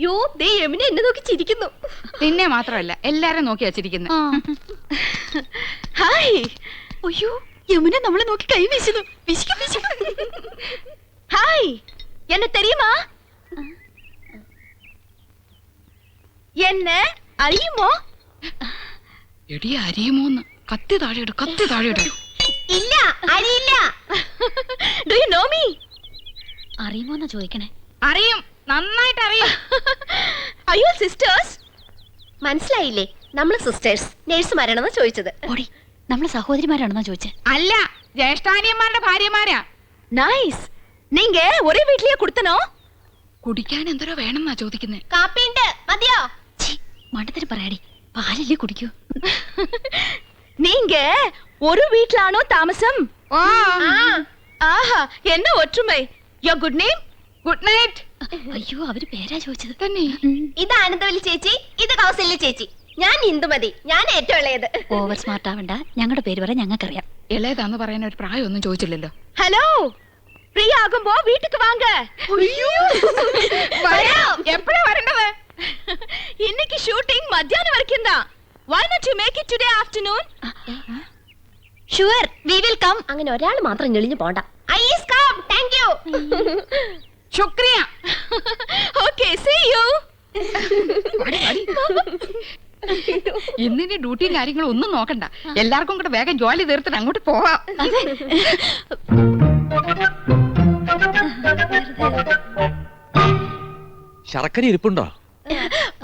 യോ ദേ യമുന എന്നെ നോക്കി ചിരിക്കുന്നു. നിന്നെ മാത്രമല്ല എല്ലാരും നോക്കി വച്ചിരിക്കുന്നു ഹായ്. അയ്യോ യമുന നമ്മളെ നോക്കി കൈ വീശുന്നു. വിശിക്കും വിശിക്കും. ഹായ്. എന്നെ തെരിയുമാ? എന്നെ അറിയുമോ? എടി അരിയുമോന്ന് കത്തി താഴെയിടും കത്തി താഴെയിടും. ഇല്ല അറിയില്ല. ഡു യു നോ മീ അറിയുമോന്നാ ചോദിക്കണേ? അറിയും. നന്നായിട്ട് അറിയും അയ്യോ സിസ്റ്റേഴ്സ് മനസ്സിലായില്ലേ നമ്മൾ സിസ്റ്റേഴ്സ് നേഴ്സുമാരാണെന്ന് ചോദിച്ചത് ഓടി നമ്മളെ സഹോദരിമാരാണെന്നാ ചോദിച്ചേ അല്ല ജ്യേഷ്ഠാനിയന്മാരുടെ ഭാര്യമാരാ നൈസ് നീങ്ക ഒരേ വീട്ടിലേ കൊടുത്തനോ കുടിക്കാൻ എന്തോരോ വേണമെന്നാ ചോദിക്കുന്നേ കാപ്പിണ്ട് മതിയോ ഛീ, മണ്ടത്തിന് പറയാടി പാലല്ലേ കുടിക്കൂ நீங்க ஒரு வீட்லானோ தாமசம் ஆஹா என்ன ஒற்றுமை യോ ഗുഡ് നെയിം ഗുഡ് നൈറ്റ് അയ്യോ അവർ പേരാ ചോദിച്ചത്. തന്നെ. ഇത് ആനന്ദവല്ലി ചേച്ചി ഇത് കൗസല്യ ചേച്ചി. ഞാൻ ഹിന്ദുമതി ഞാൻ ഏറ്റവും ഇളയത്. ഓവർ സ്മാർട്ട് ആവണ്ട. ഞങ്ങളുടെ പേര് പറയാൻ ഞങ്ങൾക്കറിയാം. ഇളയതാന്ന് പറയാൻ ഒരു പ്രായമൊന്നും ചോദിച്ചില്ലല്ലോ. ഹലോ ഫ്രീ ആകുമ്പോ വീട്ടിക്ക് വാങ്ങ. എപ്പോഴാ വരണ്ടത്? ഇന്നിക്ക് ഷൂട്ടിംഗ് മധ്യാഹ്നം വരയ്ക്കും why not you make it today afternoon sure we will come അങ്ങനെ ഒരാൾ മാത്രം ഞെളിഞ്ഞു പോണ്ട. I is come thank you ശുക്രിയ. Okay see you ഇന്നിനി ഡ്യൂട്ടിയും കാര്യങ്ങളും ഒന്നും നോക്കണ്ട. എല്ലാവർക്കും കൂടെ വേഗം ജോലി തീർത്തിട്ട് അങ്ങോട്ട് പോവാം. ശർക്കര ഇരിപ്പുണ്ടോ?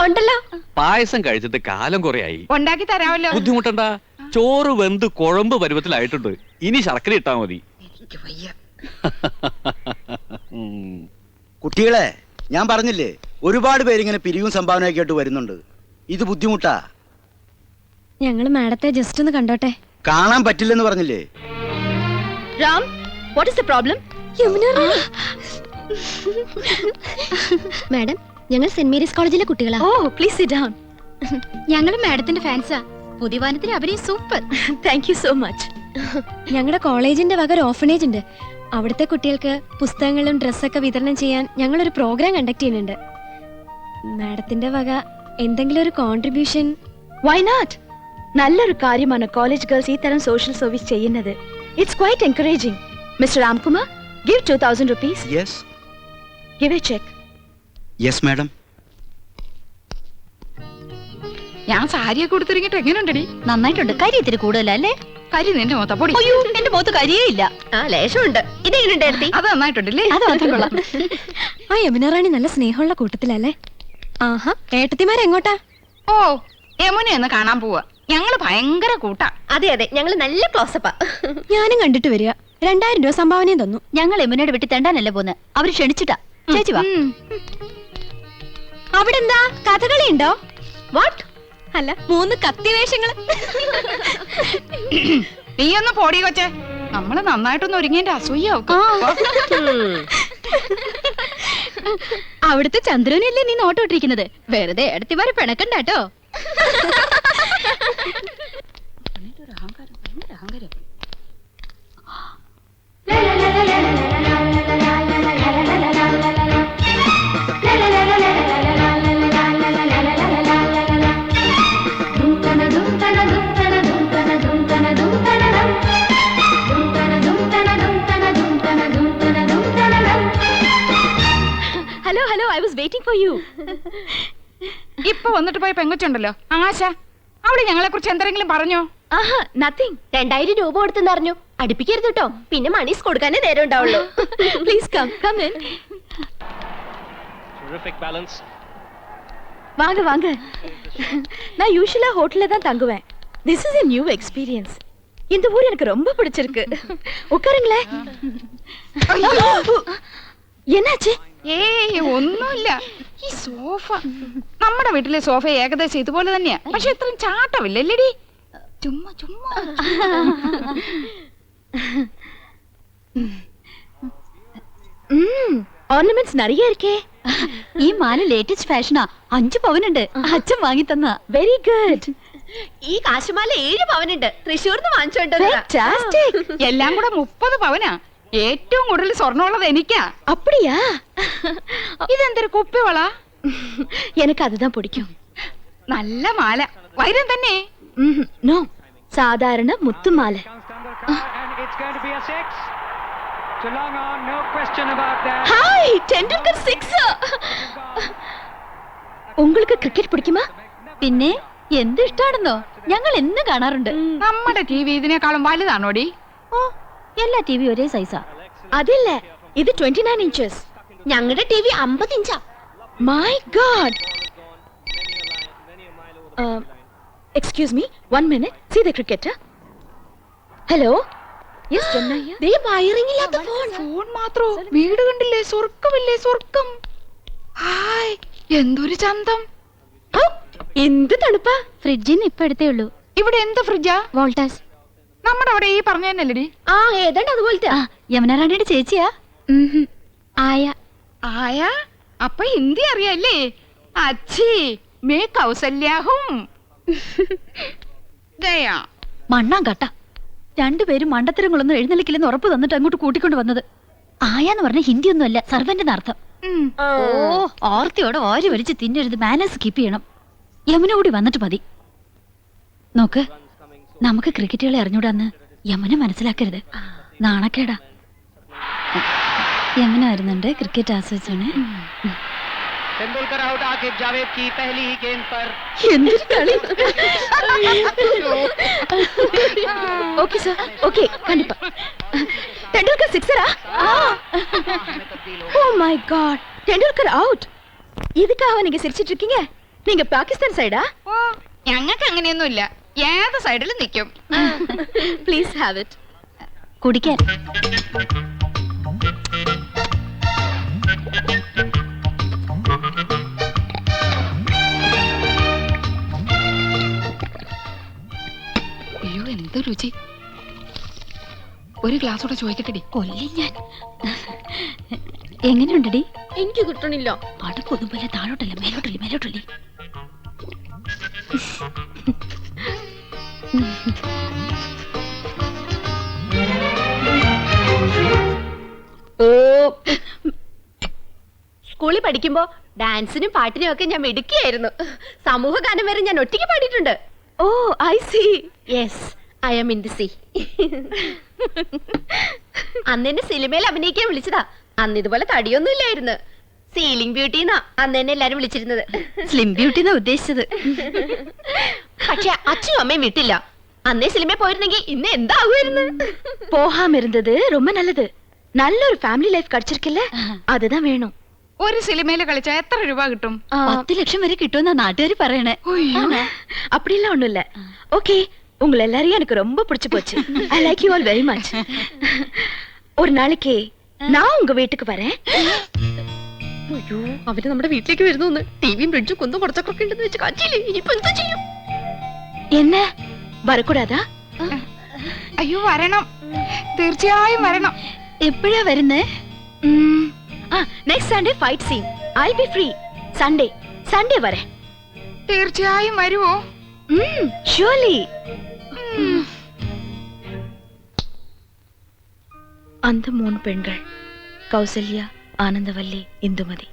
ഉണ്ടല്ലോ. പായസം കഴിച്ചിട്ട് കാലം കുറയായി. ഉണ്ടാക്കി തരാമല്ലോ. ബുദ്ധിമുട്ടണ്ട. ചോറ് വെന്ത് കുഴമ്പ് പരുവത്തിലായിട്ടുണ്ട്. ഇനി ശർക്കര ഇട്ടാ മതി. എനിക്ക് വയ്യ. കുട്ടികളെ ഞാൻ പറഞ്ഞില്ലേ ഒരുപാട് പേരിങ്ങനെ പിരിവും സംഭാവനയൊക്കെ ആയിട്ട് വരുന്നുണ്ട്. ഇത് ബുദ്ധിമുട്ടാ. ഞങ്ങൾ മാഡത്തെ ജസ്റ്റ് ഒന്ന് കണ്ടോട്ടെ. കാണാൻ പറ്റില്ലെന്ന് പറഞ്ഞില്ലേ? Ram what is the problem madam ഞങ്ങൾ സെന്റ് മേരീസ് കോളേജിലെ കുട്ടികളാ. ഓ പ്ലീസ് സിറ്റ് ഡൗൺ ഞങ്ങൾ മാഡത്തിന്റെ ഫാൻസാ പുതിയവാനത്തിലെ അഭിനയം super. Thank you so much ഞങ്ങളുടെ കോളേജിന്റെ വക ഒരു ഓഫനേജ് ഉണ്ട്. അവിടുത്തെ കുട്ടികൾക്ക് പുസ്തകങ്ങളും ഡ്രസ്സൊക്കെ വിതരണം ചെയ്യാൻ ഞങ്ങളൊരു ഒരു പ്രോഗ്രാം കണ്ടക്ട് ചെയ്യുന്നുണ്ട്. മാഡത്തിന്റെ വക എന്തെങ്കിലും ഒരു കോൺട്രിബ്യൂഷൻ വൈ നോട്ട് നല്ലൊരു കാര്യമാണ് കോളേജ് ഗേൾസ് ഈ തരം സോഷ്യൽ സർവീസ് ചെയ്യുന്നത്. It's quite encouraging mister Ramkumar give two thousand rupees yes give a cheque yes madam ഞാൻ സാരിയൊക്കെ കൊടുത്തിറങ്ങിട്ട് എങ്ങനെയുണ്ടടി നന്നായിട്ടുണ്ട്. കാര്യത്തിന് ഇത്തിരി കൂടുതലല്ലേ? കരി നിന്റെ മൊത്ത പൊടി. അയ്യോ എന്റെ മുഖത്ത് കരിയേ ഇല്ല. ആ ലേശമുണ്ട്. ഇതെങ്ങനെയുണ്ട് എടുത്തി അത് നന്നായിട്ടുണ്ടല്ലേ അത് മാത്രം കൊള്ളാം ആ യമുനറാണി നല്ല സ്നേഹമുള്ള കൂട്ടത്തിലല്ലേ? ആഹാ ഏട്ടത്തിമാരെങ്ങോട്ടാ ഓ യമുന ഒന്ന് കാണാൻ പോവാ. ഞങ്ങൾ ഭയങ്കര കൂട്ടാ. അതെ അതെ ഞങ്ങൾ നല്ല ക്ലോസപ്പാ ഞാനും കണ്ടിട്ട് വരിക. രണ്ടായിരം രൂപ സംഭാവനയും തന്നു. ഞങ്ങൾ യമുനയുടെ വെട്ടി തെണ്ടാനല്ലേ പോന്ന്? അവർ ക്ഷണിച്ചിട്ടാ. ചേച്ചി വാ. അവിടെന്താ? അവിടെ എന്താ കഥകളി ഉണ്ടോ വാട്ട് അല്ല മൂന്ന് കത്തിവേഷങ്ങൾ നീ ഒന്ന് പോടി കൊച്ചെ. നമ്മൾ നന്നായിട്ടൊന്ന് ഒരുങ്ങിന്റെ അസൂയ അവിടുത്തെ ചന്ദ്രനല്ലേ നീ നോട്ടോട്ടിരിക്കുന്നത് വെറുതെ ഏടത്തിമാരെ പിണക്കണ്ടാട്ടോ ഫോർ യു ഇപ്പൊ വന്നിട്ട് പോയ പെങ്കൊച്ചുണ്ടല്ലോ ആശ അവള് ഞങ്ങളെ കുറിച്ച് എന്തെങ്കിലും പറഞ്ഞോ ആഹാ നത്തിങ് രണ്ടായിരം രൂപ കൊടുത്തെന്ന് അറിഞ്ഞു അടുപ്പിക്കരുത് കേട്ടോ പിന്നെ മണീസ് കൊടുക്കാനേ നേരം ഉണ്ടാവുള്ളൂ പ്ലീസ് കം കം ഇൻ வாங்க வாங்க நான் யூஷுவலா ஹோட்டல்ல தான் தங்குவேன் this is a new experience இந்த ஊர் எனக்கு ரொம்ப பிடிச்சிருக்கு உட்காருங்களேன் என்னாச்சு ഏയ് ഒന്നുമില്ല. ഈ സോഫ. നമ്മുടെ വീട്ടിലെ സോഫ ഏകദേശം ഇതുപോലെ തന്നെയാ. പക്ഷെ ഇത്രയും ചാട്ടമില്ല അല്ലേടി ചുമ്മാ. ചുമ്മാ ഓർണമെന്റ്സ് നിറയെ ഇരിക്കേ. ഈ മാല ലേറ്റസ്റ്റ് ഫാഷനാ അഞ്ചു പവനുണ്ട്. അച്ഛൻ വാങ്ങി തന്ന വെരി ഗുഡ് ഈ കാശുമാല ഏഴ് പവനുണ്ട്. തൃശ്ശൂർന്ന് വാങ്ങിച്ചോണ്ട് എല്ലാം കൂടെ മുപ്പത് പവനാ. ഏറ്റവും കൂടുതൽ സ്വർണ്ണമുള്ളത് എനിക്കാ அப்படியா ഇതെന്തൊരു കുപ്പിവള எனக்கு அதுதான் பிடிக்கும் നല്ല മാല വൈരം തന്നെ நோ சாதாரண முத்து மாலை and it's going to be a six. To long on, no question about that. Hi Tendulkar six உங்களுக்கு கிரிக்கெட் பிடிக்குமா പിന്നെ എന്ത് ഇഷ്ടാണെന്നോ ഞങ്ങൾ എന്നും കാണാറുണ്ട് നമ്മുടെ ടി വി ഇതിനേക്കാളും വലുതാണോടി ഓ എല്ലാ ടി വി ഒരേ സൈസാ അതില്ല? ഇത് ട്വന്റി നയൻ ഇഞ്ചസ് ഞങ്ങളുടെ ടി വി അമ്പത് ഇഞ്ചാ my god excuse me one minute see the cricket hello phone phone മാത്രോ? വീട് കണ്ടില്ലേ? സ്വർഗമില്ലേ സ്വർഗം ഹായ് എന്തൊരു ചന്തം. എന്ത് തണുപ്പാ. ഫ്രിഡ്ജിന്ന് ഇപ്പൊ എടുത്തേ ഉള്ളൂ. ഇവിടെ എന്ത് ഫ്രിഡ്ജാ? വോൾട്ടാസ്. നമ്മുടെ അവിടെ ഈ പറഞ്ഞ തന്നെയല്ലടി ആ ഏതാണ്ട് അതുപോലത്തെ. ആ ചേച്ചിയാ. ആയ. ആയ? അപ്പൊ ഹിന്ദി അറിയാല്ലേ? അച്ഛി മേ കൗസല്യാഹും. ദയാ മണ്ണാൻ കട്ട. രണ്ടുപേരും മണ്ടത്തരങ്ങളൊന്നും എഴുന്നള്ളിക്കില്ലെന്ന് ഉറപ്പ് തന്നിട്ട് അങ്ങോട്ട് കൂട്ടിക്കൊണ്ട് വന്നത്. ആയാന്ന് പറഞ്ഞ ഹിന്ദി ഒന്നുമല്ല സർവന്റിന്റെ അർത്ഥം. ഓ ഓർത്തിയോടെ ഓരി വലിച്ച് തിന്നരുത് മാനേഴ്സ് കീപ്പ് ചെയ്യണം. യമുന കൂടി വന്നിട്ട് മതി. നോക്ക് നമുക്ക് ക്രിക്കറ്റുകളെ അറിഞ്ഞൂടാന്ന് യമുന മനസ്സിലാക്കരുത് നാണക്കേടാ യമുന വരുന്നുണ്ട് ക്രിക്കറ്റ് ആസ്വദിച്ചാണ് तेंदुलकर आउट आकिब जावेद की पहली ही गेंद पर എന്തൊരു കളി ஓகே சார் ஓகே கண்டிப்பா Tendulkar சிக்ஸரா oh my god Tendulkar out இதுக்காக நீங்க சிரிச்சிட்டு இருக்கீங்க நீங்க பாகிஸ்தான் சைடா ഓ ഞങ്ങൾക്ക് അങ്ങനെയൊന്നുമില്ല ഏത് സൈഡിൽ നിൽക്കും പ്ലീസ് ഹാവ് ഇറ്റ് കുടിക്കാൻ. അയ്യോ എന്ത് രുചി. ഒരു ഗ്ലാസ് കൂടെ ചോദിക്കട്ടെടി. കൊല്ലി ഞാൻ. എങ്ങനെയുണ്ടടി? എനിക്ക് കിട്ടണില്ല. പടക്കൊന്നും പോലെ താഴോട്ടല്ലേ മേലോട്ടല്ലേ മേലോട്ടല്ലേ? സ്കൂളിൽ പഠിക്കുമ്പോ ഡാൻസിനും പാട്ടിനും ഒക്കെ ഞാൻ മിടുക്കിയായിരുന്നു. സമൂഹ ഗാനം വരെ ഞാൻ ഒറ്റയ്ക്ക് പാടിയിട്ടുണ്ട്. ഓ I see yes I'm in the C അന്ന് എന്നെ സിനിമയിൽ അഭിനയിക്കാൻ വിളിച്ചതാ. അന്ന് ഇതുപോലെ തടിയൊന്നും ഇല്ലായിരുന്നു. സീലിംഗ് ബ്യൂട്ടി എന്നാ അന്ന് എന്നെ എല്ലാരും വിളിച്ചിരുന്നത് സ്ലിം ബ്യൂട്ടി എന്നാ ഉദ്ദേശിച്ചത് പക്ഷെ അച്ഛനും അമ്മയും വിട്ടില്ല അന്നേ സിനിമയിൽ പോയിരുന്നെങ്കിൽ ഇന്ന് എന്താകുമായിരുന്നു போகாம இருந்தது ரொம்ப நல்லது நல்ல ஒரு ஃபேமிலி லைஃப் கிடைச்சிருக்குல்ல அதுதான் வேணும் ഒരു സിനിമയിൽ കളിച്ചാ എത്ര രൂപ കിട്ടും പത്ത് ലക്ഷം വരെ കിട്ടുമെന്നാ നാട്ടുകാർ പറയണേ അയ്യോ. அப்படிலாம் ஒண்ணும் இல்ல ஓகே உங்களை எல்லாரையும் எனக்கு ரொம்ப பிடிச்சு போச்சு I like you all very much ஒரு நாளைக்கு நான் உங்க வீட்டுக்கு வரேன் അയ്യോ അവര് നമ്മുടെ വീട്ടിലേക്ക് വരുന്നു ടിവിയും ഫ്രിഡ്ജും കുന്നും കുറച്ചൊക്കെ ഉണ്ടെന്ന് വെച്ച് കാച്ചില്ലേ ഇനിയിപ്പോ എന്താ ചെയ്യും എന്നെ വരക്കൂടാതാ അയ്യോ വരണം തീർച്ചയായും വരണം എപ്പോഴാ വരുന്നേ ഉം. ആ next Sunday fight scene I be free Sunday Sunday വരെ തീർച്ചയായും വരുവോ ஷுவலி அந்த மூணு பெண்கள் கௌசல்யா ஆனந்தவல்லி இந்துமதி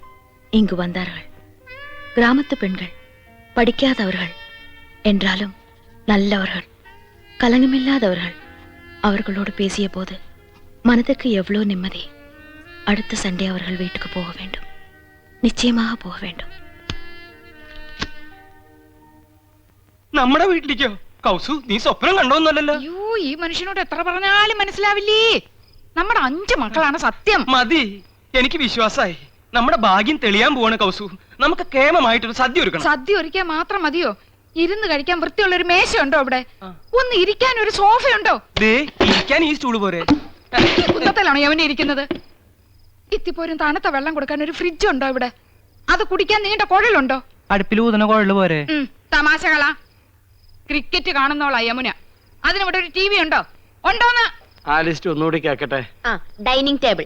இங்கு வந்தார்கள் கிராமத்து பெண்கள் படிக்காதவர்கள் என்றாலும் நல்லவர்கள் கலங்கமில்லாதவர்கள் அவர்களோடு பேசிய போது மனதுக்கு எவ்வளோ நிம்மதி அடுத்த சண்டே அவர்கள் வீட்டுக்கு போக வேண்டும் நிச்சயமாக போக வேண்டும் നമ്മുടെ വീട്ടിലേക്കോ കൗസു നീ സ്വപ്നം കണ്ടോന്നല്ലല്ലോ അയ്യോ ഈ മനുഷ്യനോട് എത്ര പറഞ്ഞാലും മനസ്സിലാവില്ലേ നമ്മുടെ അഞ്ചു മക്കളാണ് സത്യം മതി എനിക്ക് വിശ്വാസമായി നമ്മുടെ ഭാഗ്യം തെളിയാൻ പോവാണ് കൗസു. നമുക്ക് കേമമായിട്ടൊരു സദ്യ ഒരുക്കണം. സദ്യ ഒരുക്കാൻ മാത്രം മതിയോ? ഇരുന്ന് കഴിക്കാൻ വൃത്തിയുള്ള ഒരു മേശയുണ്ടോ ഇവിടെ ആ. ഒന്ന് ഇരിക്കാൻ ഒരു സോഫയുണ്ടോ? ദേ ഇരിക്കാൻ ഈ സ്റ്റൂൾ പോരെ. കുന്നത്തലാണോ അവനെ യവനെ ഇരിക്കുന്നത്? ഇത്തിപ്പോരും തണുത്ത വെള്ളം കൊടുക്കാൻ ഒരു ഫ്രിഡ്ജ് ഉണ്ടോ ഇവിടെ? അത് കുടിക്കാൻ നീണ്ട കുഴലുണ്ടോ? അടുപ്പിൽ ഊതന കുഴൽ പോരെ. തമാശകളാ. ക്രിക്കറ്റ് കാണുന്നോളാ യമുന. അതിനവിടെ ഒരു ടി വി ഉണ്ടോ? ഉണ്ടോന്ന്? ആ ലിസ്റ്റ് ഒന്നുകൂടി കേക്കട്ടെ. ആ ഡൈനിങ് ടേബിൾ.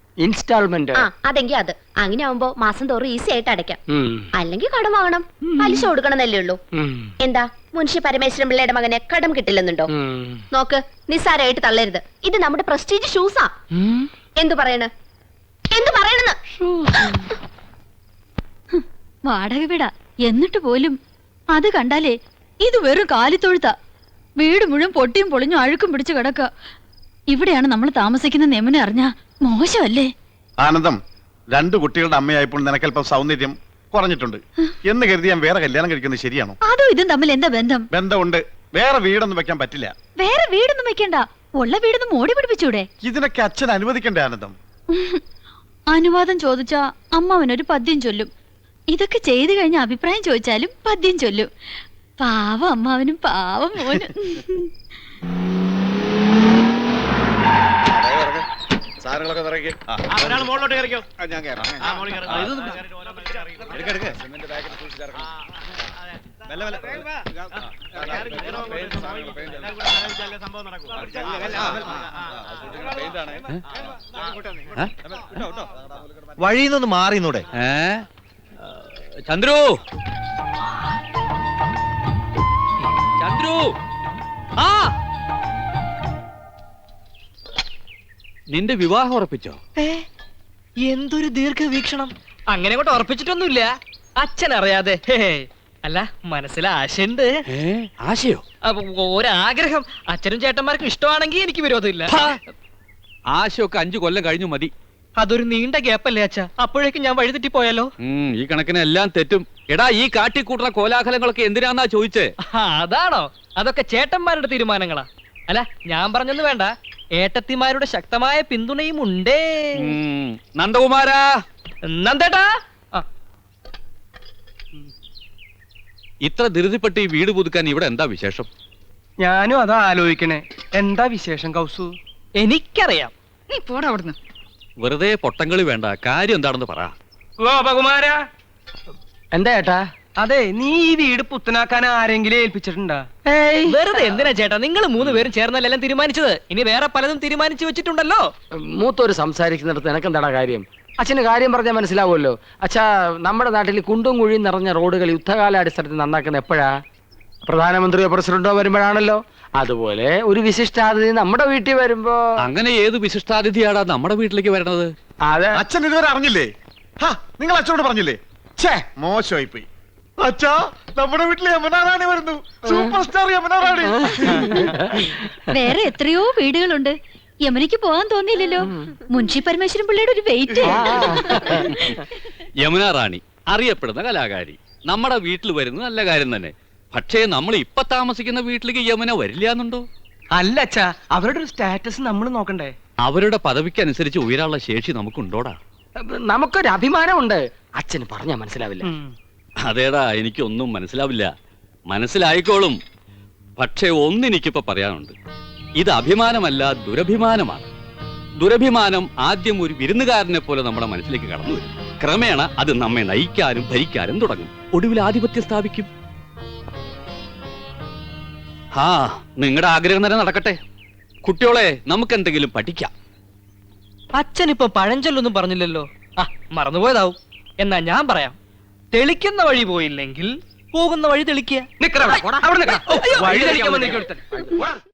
ഇൻസ്റ്റാൾമെന്റ് അതെങ്കിൽ അതെങ്കി അത്. അങ്ങനെ ആവുമ്പോ മാസം തോറും ഈസി ആയിട്ട് അടയ്ക്കാം. അല്ലെങ്കിൽ കടം വാങ്ങണം പലിശ കൊടുക്കണമെന്നല്ലേ ഉള്ളൂ. എന്താ? മുൻഷി പരമേശ്വരൻ പിള്ളയുടെ മകനെ കടം കിട്ടില്ലെന്നുണ്ടോ? നോക്ക് നിസ്സാരമായിട്ട് തള്ളരുത്. ഇത് നമ്മുടെ പ്രസ്റ്റീജ് ഷൂസാ എന്തു പറയണ്? എന്തു പറയണെന്ന്? വാടക വിട. എന്നിട്ട് പോലും അത് കണ്ടാലേ ഇത് വെറും കാലിത്തൊഴുത്ത. വീട് മുഴുവൻ പൊട്ടിയും പൊളിഞ്ഞും അഴുക്കും പിടിച്ചു കിടക്ക. ഇവിടെയാണ് നമ്മൾ താമസിക്കുന്ന നെമനെ അറിഞ്ഞാ മോശമല്ലേ? ആനന്ദം രണ്ടു കുട്ടികളുടെ അമ്മയായപ്പോൾ നിനക്കല്പം സൗന്ദര്യം കുറഞ്ഞിട്ടുണ്ട്. എന്ന് കരുതി ഞാൻ വേറെ കല്യാണം കഴിക്കുന്നത് ശരിയാണോ? അതോ ഇതും തമ്മിൽ എന്താ ബന്ധം? ബന്ധമുണ്ട്. വേറെ വീടൊന്നും വെക്കാൻ പറ്റില്ല. വേറെ വീടൊന്നും വെക്കണ്ട. ഉള്ള വീടൊന്നും ഓടി പിടിപ്പിച്ചൂടെ? ഇതിനൊക്കെ അച്ഛൻ അനുവദിക്കണ്ടേ ആനന്ദം? അനുവാദം ചോദിച്ചാ അമ്മാവനൊരു പദ്യം ചൊല്ലും. ഇതൊക്കെ ചെയ്തു കഴിഞ്ഞ അഭിപ്രായം ചോദിച്ചാലും പദ്യം ചൊല്ലും. പാവം അമ്മാവനും പാവം മോനും. സാധനങ്ങളൊക്കെ നിറയ്ക്കും ഞാൻ കയറാം. എടുക്ക്, എടുക്ക്. സിമന്റ് പാക്കറ്റ് സൂക്ഷിച്ചിറക്കണം. മെല്ലെ, മെല്ലെ. ആ, ആ, ആ, പെയിന്റ് സാധനങ്ങൾ, പെയിന്റ് എല്ലാം. ആ, ആ, സൂക്ഷിക്കണം. പെയിന്റ് ആണേ. ഏ? വിട്ടോ, വിട്ടോ. വഴിയിൽ നിന്ന് മാറിന്നൂടെ ഏ ചന്ദ്രു ചന്ദ്രു ആ നിന്റെ വിവാഹം ഉറപ്പിച്ചോ? എന്തൊരു ദീർഘവീക്ഷണം. അങ്ങനെ കൊണ്ട് ഉറപ്പിച്ചിട്ടൊന്നുമില്ല. അച്ഛൻ അറിയാതെ അല്ല മനസ്സിൽ ആശയുണ്ട്. ആശയോ? ഒരാഗ്രഹം. അച്ഛനും ചേട്ടന്മാർക്കും ഇഷ്ടമാണെങ്കിൽ എനിക്ക് വിരോധമില്ല. ആശയൊക്കെ അഞ്ചു കൊല്ലം കഴിഞ്ഞു മതി. അതൊരു നീണ്ട ഗ്യാപ്പല്ലേ അച്ഛ? അപ്പോഴേക്കും ഞാൻ വഴിതെറ്റി പോയാലോ? ഈ കണക്കിന് എല്ലാം തെറ്റും. എടാ ഈ കാട്ടിക്കൂട്ടുന്ന കോലാഹലങ്ങളൊക്കെ എന്തിനാന്നാ ചോദിച്ചേ? അതാണോ? അതൊക്കെ ചേട്ടന്മാരുടെ തീരുമാനങ്ങളാ. അല്ല ഞാൻ പറഞ്ഞൊന്നും വേണ്ട. ഏട്ടത്തിമാരുടെ ശക്തമായ പിന്തുണയും ഉണ്ട്. നന്ദകുമാരാ. നന്ദേട്ടാ. ഇത്ര ധൃതിപ്പെട്ട് ഈ വീട് പുതുക്കാൻ ഇവിടെ എന്താ വിശേഷം? ഞാനും അതാ ആലോചിക്കണേ. എന്താ വിശേഷം കൗസു? എനിക്കറിയാം. നീ പോടാ അവിടുന്ന്. വെറുതെ പൊട്ടങ്കളി വേണ്ട. കാര്യം എന്താണെന്ന് പറ. ഗോപകുമാര എന്താ ഏട്ടാ? അതെ നീ ഈ വീട് പുത്തനാക്കാൻ ആരെങ്കിലും ഏൽപ്പിച്ചിട്ടുണ്ടാ? വെറുതെ എന്തിനാ ചേട്ടാ? നിങ്ങൾ മൂന്ന് പേരും ചേർന്നല്ല എല്ലാം തീരുമാനിച്ചത്. ഇനി വേറെ പലതും തീരുമാനിച്ചു വെച്ചിട്ടുണ്ടല്ലോ. മൂത്തോര് സംസാരിക്കുന്നിടത്ത് എനക്കെന്താടാ കാര്യം? അച്ഛന് കാര്യം പറഞ്ഞാൽ മനസ്സിലാവുമല്ലോ. അച്ഛാ നമ്മുടെ നാട്ടിൽ കുണ്ടും കുഴിയും നിറഞ്ഞ റോഡുകൾ യുദ്ധകാലാടിസ്ഥാനത്തിൽ നന്നാക്കുന്ന എപ്പോഴാ? പ്രധാനമന്ത്രിയോ പ്രസിഡന്റോ വരുമ്പോഴാണല്ലോ. അതുപോലെ ഒരു വിശിഷ്ടാതിഥി നമ്മുടെ വീട്ടിൽ വരുമ്പോ അങ്ങനെ ഏത് വിശിഷ്ടാതിഥിയാടാ നമ്മുടെ വീട്ടിലേക്ക് വരണത്? അതെ. അച്ഛൻ ഇതുവരെ അറിഞ്ഞില്ലേ? ഹാ നിങ്ങൾ അച്ഛനോട് പറഞ്ഞില്ലേ? ഛേ മോശമായി പോയി അച്ഛാ നമ്മുടെ വീട്ടിൽ യമനാറാണി വരുന്നു. സൂപ്പർ സ്റ്റാർ യമനാറാണി വേറെ എത്രയോ വീടുകളുണ്ട്. യമനിക്ക് പോകാൻ തോന്നിയില്ലല്ലോ. മുൻഷി പരമേശ്വരൻ പിള്ളയുടെ ഒരു വെയിറ്റ് യമുന റാണി അറിയപ്പെടുന്ന കലാകാരി. നമ്മുടെ വീട്ടിൽ വരുന്നത് നല്ല കാര്യം തന്നെ. പക്ഷേ നമ്മൾ ഇപ്പൊ താമസിക്കുന്ന വീട്ടിലേക്ക് യമുന വരില്ല എന്നുണ്ടോ? അല്ല അച്ഛാ. അവരുടെ ഒരു സ്റ്റാറ്റസ് നമ്മൾ നോക്കണ്ടേ? അവരുടെ പദവിക്ക് അനുസരിച്ച് ഉയരാനുള്ള ശേഷി നമുക്കുണ്ടോടാ? നമുക്കൊരു അഭിമാനമുണ്ട് അച്ഛന് പറഞ്ഞാ മനസ്സിലാവില്ല. അതേടാ എനിക്കൊന്നും മനസ്സിലാവില്ല. മനസ്സിലായിക്കോളും. പക്ഷേ ഒന്നെനിക്കിപ്പോ പറയാനുണ്ട്. ഇത് അഭിമാനമല്ല ദുരഭിമാനമാണ്. ദുരഭിമാനം ആദ്യം ഒരു വിരുന്നുകാരനെ പോലെ നമ്മുടെ മനസ്സിലേക്ക് കടന്നു വരും. ക്രമേണ അത് നമ്മെ നയിക്കാനും ഭരിക്കാനും തുടങ്ങും. ഒടുവിൽ ആധിപത്യം സ്ഥാപിക്കും. ആ നിങ്ങളുടെ ആഗ്രഹം തന്നെ നടക്കട്ടെ. കുട്ടികളെ നമുക്ക് എന്തെങ്കിലും പഠിക്കാം. അച്ഛൻ പഴഞ്ചൊല്ലൊന്നും പറഞ്ഞില്ലല്ലോ. ആ മറന്നുപോയതാവും. എന്നാ ഞാൻ പറയാം. തെളിക്കുന്ന വഴി പോയില്ലെങ്കിൽ പോകുന്ന വഴി തെളിക്കുക. വഴി തെളിക്കാൻ വന്നിരിക്കും.